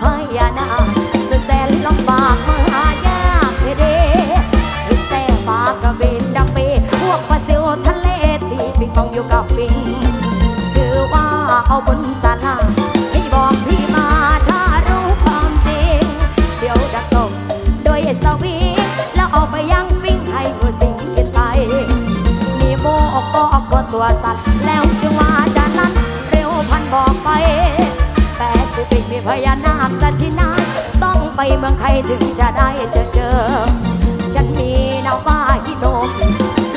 พญานาคสุดแสนลำบากมหายากเดเห็นแต่ปลากระเบนดังเปพวกปลาซิวทะเลตีปิงปองอยู่กับปิงถือว่าเอาบนศาลาให้บอกพี่มาถ้ารู้ความจริง เดี๋ยวดักตกโดยสวิงแล้วเอาไปยังปิ้งให้งูสิงกินไปมีโมอกก็ออกว่าตัวสัตว์แล้วจึงว่าจะนั้นเร็วพันบอกไป พญานาคสัตว์ที่ไหนต้องไปเมืองไทยถึงจะได้เจอเจอ ฉันมีนาวาฮิโนกิ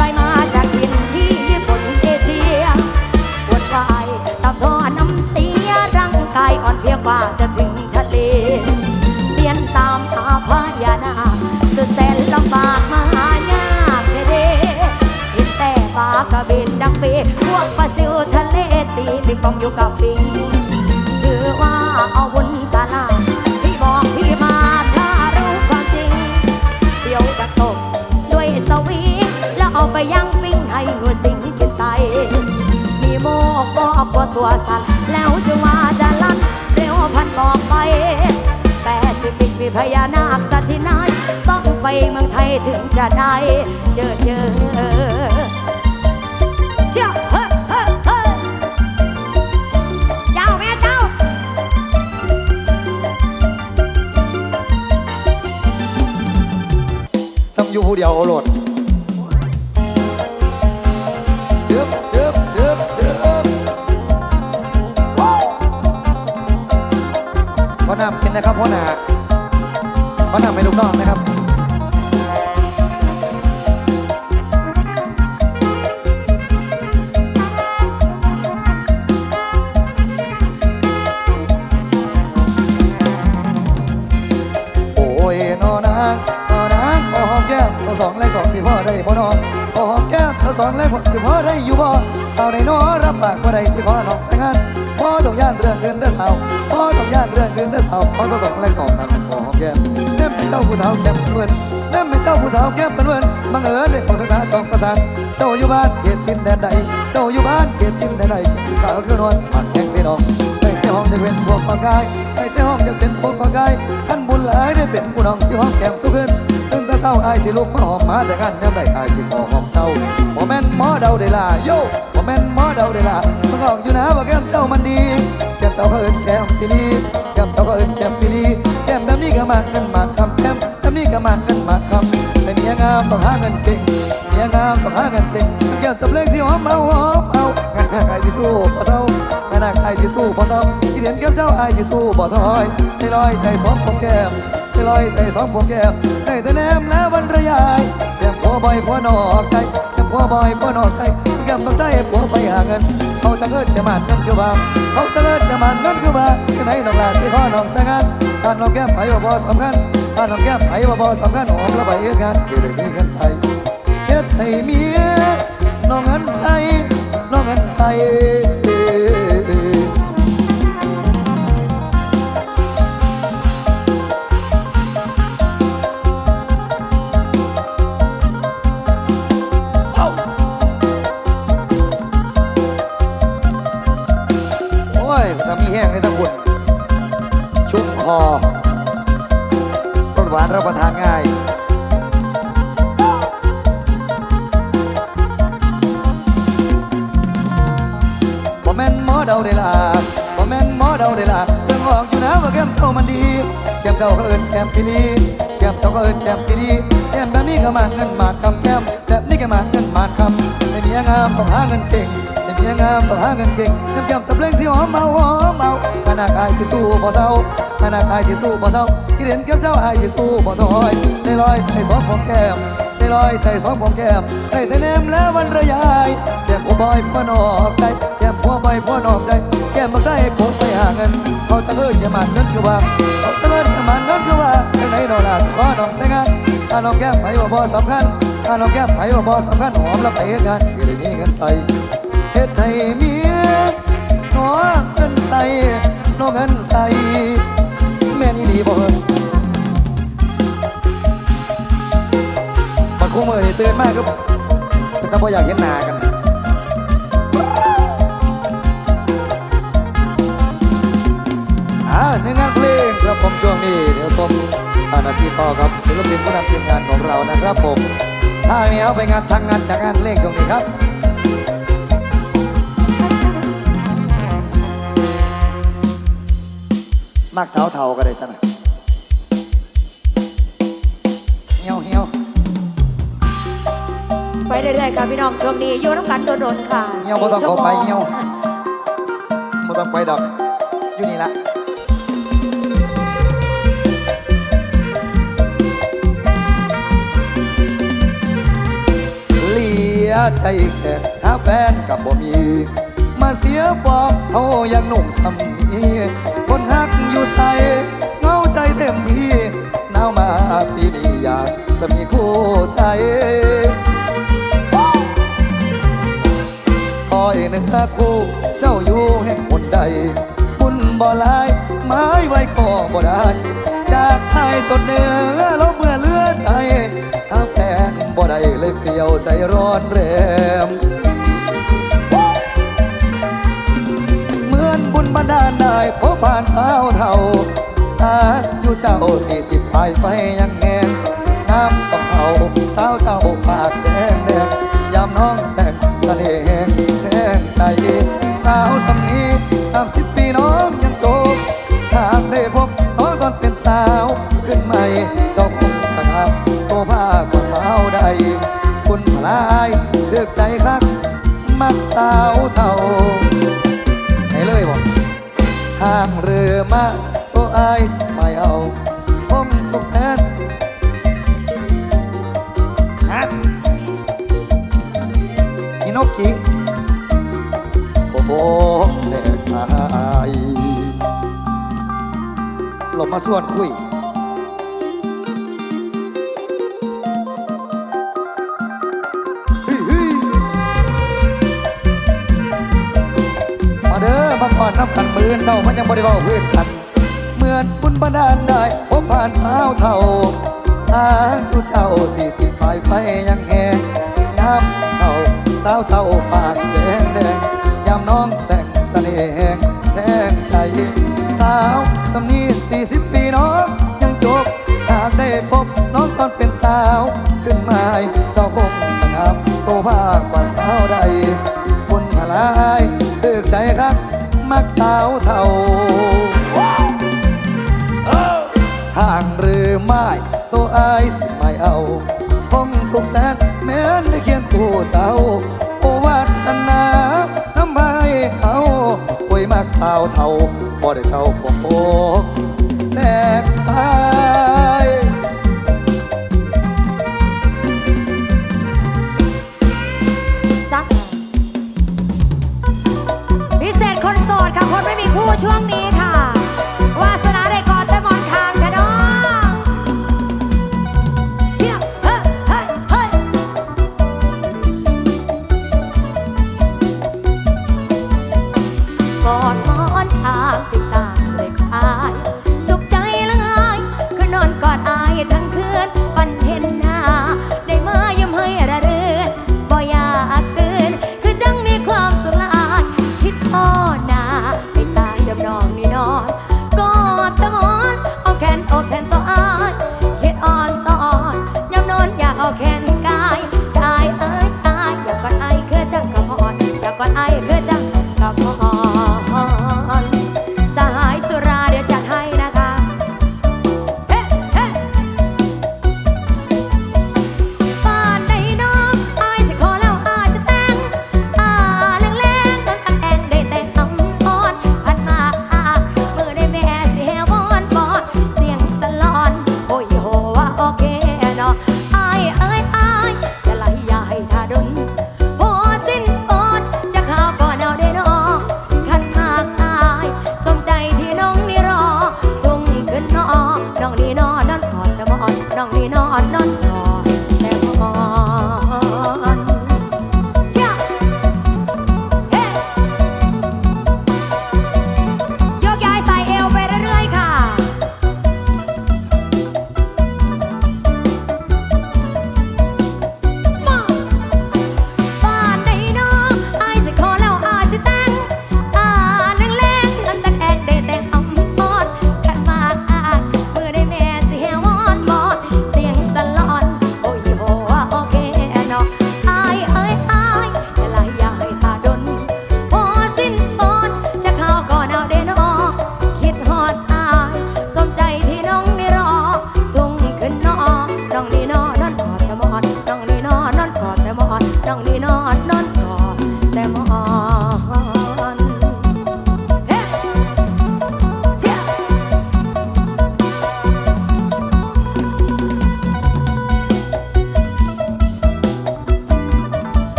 ลอยมาจากถิ่นที่ญี่ปุ่นเอเชียปวดกายตับทอน้ำเสียร่างกายอ่อนเพลียกว่าจะถึงทะเลเรียนตามหาพญานาคสุดแสนลำบากมหายากเดเห็นแต่ปลากระเบนดังเปพวกปลาซิวทะเลตีปิงปองอยู่กับปิง ถือว่าเอาวุนสาลาพี่บอกพี่มาถ้ารู้ความจริง เดี๋ยวจะตกด้วยสวิงแล้วเอาไปยังปิ้งให้หัวสิงกินไต มีโมกบอกว่าตัวสั่นแล้วจึงว่าจะลั่นเร็วพันบอกไปแปซิฟิกมีพญานาคสัตว์ที่ไหนต้องไปเมืองไทยถึงจะได้เจอเจอเจ้า ผู้เดียวโอโหลดเชิบเชิบเชิบเชิบขอนำกินนะครับพ่อหนาขอนำให้ลูกน้องนะครับ สองสองและสิพ่อได้อยู่บ่สาวในนอรับปากบ่ได้สิพ่อน้องแต่งงานพ่อต้องย่านเรื่องเงินเด้อสาวพ่อต้องย่านเรื่องเงินเด้อสาวขอสอสองและสองนั้นขอหอมแก้มเน่มเป็นเจ้าผู้สาวแก้มเป็นเวินเน่มเป็นเจ้าผู้สาวแก้มเป็นเวินบังเอิญได้ของสถาจองประสานเจ้าอยู่บ้านเขตทินแดนใดเจ้าอยู่บ้านเขตทินแดนใดกินข้าวคือนอนปากแข็งได้ดอกใส่ที่ห้องจะเป็นพวกความกายใส่ที่ห้องจะเป็นพวกความกายขั้นบุญหลายได้เป็นผู้น้องที่ห้องแก้มสู้ขึ้น ตื่นแต่เช้าอายสิลุกมาหอมมาแต่กันยามใดอายสิขอหอมเช้าบ่แม่นหมอเดาได้ล่ะโย่บ่แม่นหมอเดาได้ล่ะมึงออกอยู่นะว่าแก้มเจ้ามันดี แก้มเจ้าเขาเอิ้นแก้มปีลีแก้มเจ้าเขาเอิ้นแก้มปีลีแก้มแบบนี้ก็มันเงินมาคำแก้มแบบนี้ก็มันเงินมาคำแต่เมียงามต้องหาเงินเก่งเมียงามต้องหาเงินเก่งแก้มจับเลขสิหอมเอาหอมเอางานใครสิสู้บ่เศร้างานใครสิสู้บ่เศร้าที่เห็นแก้มเจ้าอายสิสู้บ่ถอยใจลอยใส่สองของแก้ม ลอยใส่สองพวงแก้มได้แต่แนมแล้ววันระยายแก้มผัวบ่อยผัวนอกใจแก้มผัวบ่อยผัวนอกใจแก้มต้องใส่ผัวไปหาเงิน เขาจะเงินจะมันเงินคือว่าเขาจะเงินจะมันเงินคือว่าที่ไหนน้องลาที่ข้อน้องแต่งงานถ้าน้องแก้มไผ่บ่บ่สำคัญถ้าน้องแก้มไผ่บ่บ่สำคัญหอมแล้วไปเฮ็ดงานคือได้มีเงินใส่เฮ็ดให้เมียน้องเงินใส่น้องเงินใส่ เจ้ามันดีแก้มเจ้าก็เอิ้นแก้มปีลีแก้มเจ้าก็เอิ้นแก้มปีลีแก้มแบบนี้ก็มาเงินบาคำแก้มแบบนี้ก็มาเงินบาคำในเมียงามต้องหาเงินเก่งในเมียงามต้องหาเงินเก่งแก้มแก้มจับเลงสิหอมเมาหอมเมาขนาดอายสิสู้บ่เศร้าขนาดอายสิสู้บ่เศร้าที่เห็นแก้มเจ้าอายสิสู้บ่ถอยในรอยใส่สองของแก้มใจลอยใส่สองผมแก้มได้แต่แนมแล้ววันระยายแก้มผัวบอยผัวนอกใจแก้มผัวบอยผัวนอกใจ แก้มมาใส่ผมไปหาเงิน เขาจะเอิ้นอย่ามันเงินคือว่าเขาจะเอิ้นอย่ามันเงินคือว่าไปไหนนอนล่ะขอน้องแต่งานถ้าน้องแก้มไผบ่พอสำคัญถ้าน้องแก้มไผบ่พอสำคัญหอมแล้วไปเฮ็ดงานอยู่ได้มีเงินใส่เฮ็ดให้เมียน้องเงินใส่น้องเงินใส่แม่นี่ดีบ่เอิ้นตื่นมากครับแต่ถ้าพออยากเห็นหน้ากัน รับผมช่วงนี้เดี๋ยวชมอานาทีต่อครับศิลปินผู้นำทีมงานของเรานะครับผมถ้านี้เอาไปงานทางงานจากงานเพลงช่วงนี้ครับมากสาวเทาก็ได้จ้ะนะเหี่ยวเหี่ยวไปเรื่อยๆค่ะพี่น้องช่วงนี้อยู่น้ำกันโดนๆค่ะเหี่ยวบ่ต้องสี่เข้าไปชั่วโมงเหี่ยวบ่ต้องไปดอก ยใจแค่หาแฟนกับบ่มี มาเสียบอกเขายังหนุ่มสำนีคนฮักอยู่ใส่เงาใจเต็มที่หนาวมาปีนี้อยากจะมีคู่ใจคอยเนื้อคู่เจ้าอยู่แห่งคนใดคุณบ่หลายไม้ไว้ก็บ่ได้ จากไทยจนเหนือลบเมื่อเลือใจ บ่ได้เลยเปลี่ยวใจร้อนแรมเหมือนบุญบันดาลได้พบผ่านสาวเท่าตาอยู่เจ้าสี่สิบไปไปยังแงงน้ำสำเภาสาวเจ้าปากแดงแดงยามน้องแต่ง มาเด้อมาก่อนน้ำกันมือนเศร้ามันยังบริเวาพื้นกัน เหมือนบุญบันดาลได้พบผ่านสาวเท่าอายุเจ้าสี่สิบไฟไฟยังแหงน้ำเท่าสาวเท่าปากแดงแดงยามน้องแต่งเสน่ห์แหงแทงใจสาวสำนีสี่สิบปีน้องยังจบหากได้พบน้องตอนเป็นสาว ขึ้นมาเจ้าคงจะงามโซภากว่าสาวใดคนหลายเลือกใจครับ มักสาวเท่าห่างหรือไม่ตัวอายสิไม่เอาคงสุขแสนแม้นได้เคียงตัวเจ้า โอวาสนาน้ำใบเอาป่วยมักสาวเท่าบ่ได้เท่าพวกโอ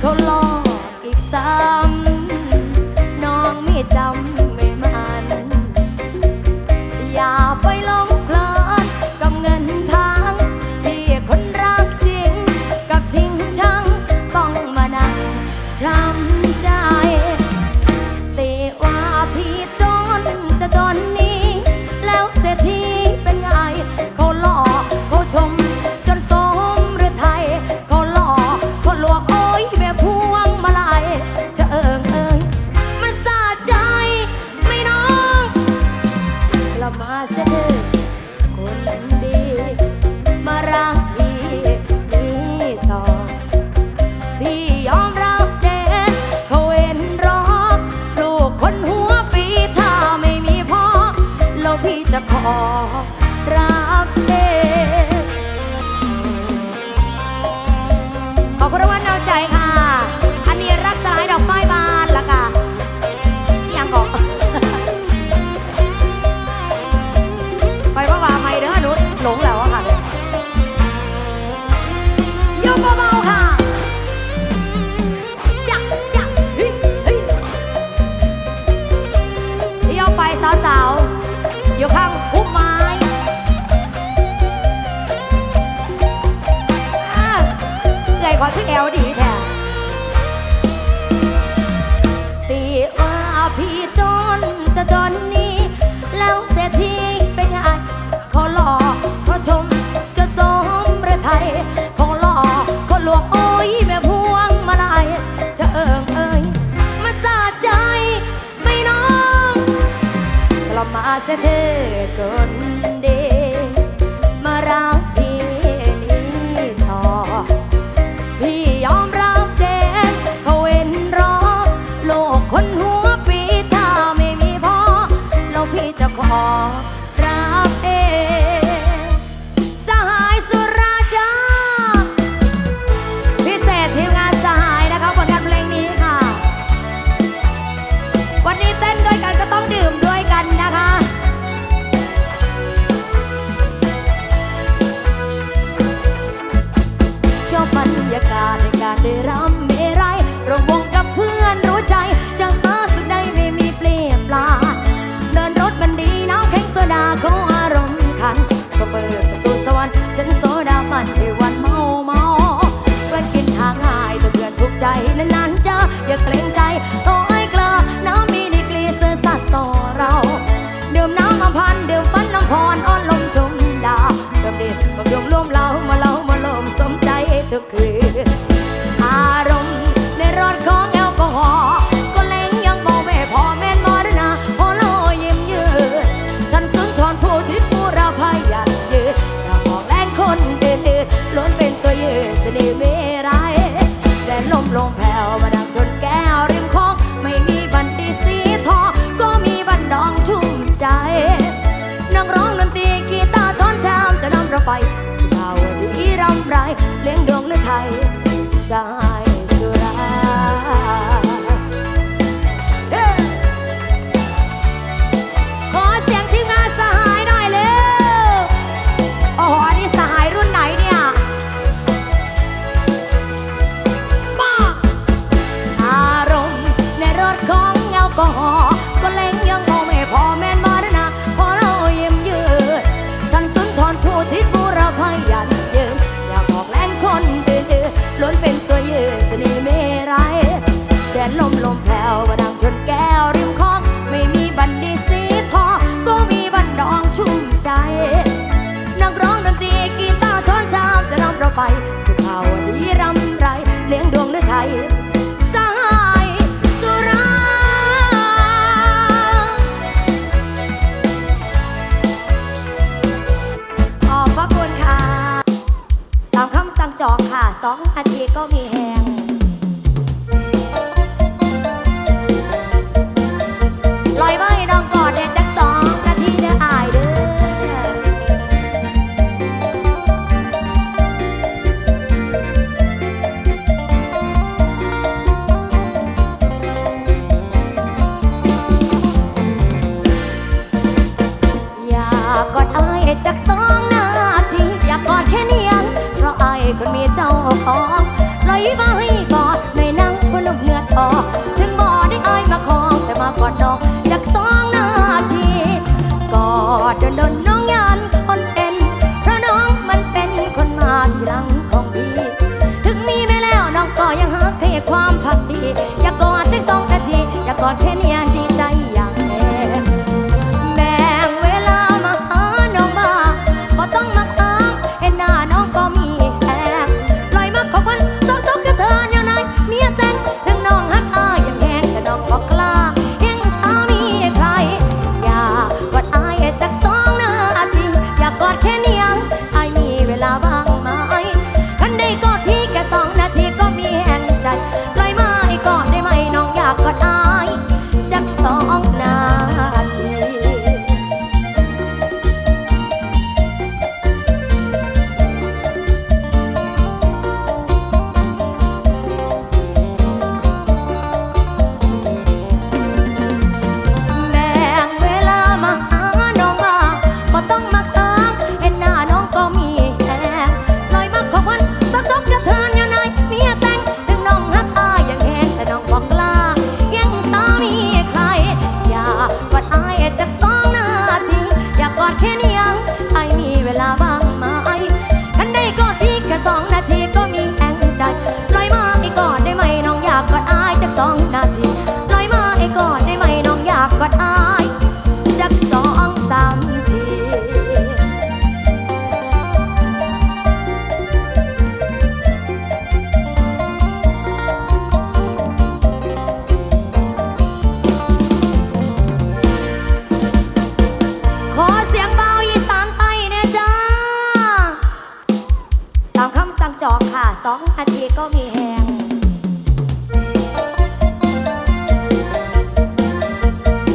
เขาลอกอีกสาม คือแอวดีแท้ตีว่าพี่จนจะจนนี้แล้วเสียทีเป็นไงขอหลอกขอชมจะสมประไทยขอหลอกขอหลวงโอ้ยแม่พวงมาลายจะเอิงเอ้ยมาสาใจไม่น้องกลับมาเสียเธอก่อน ขอบพระคุณค่ะ ตามคำสั่งจองค่ะสองนาทีก็มีแฮ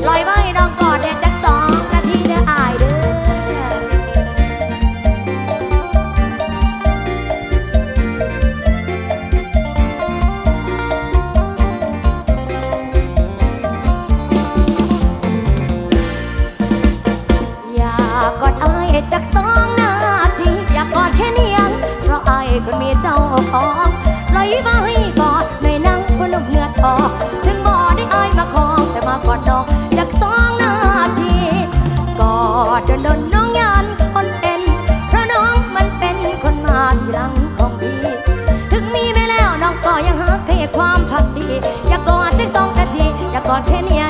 ลอยไา อยากกอดแค่เนี้ย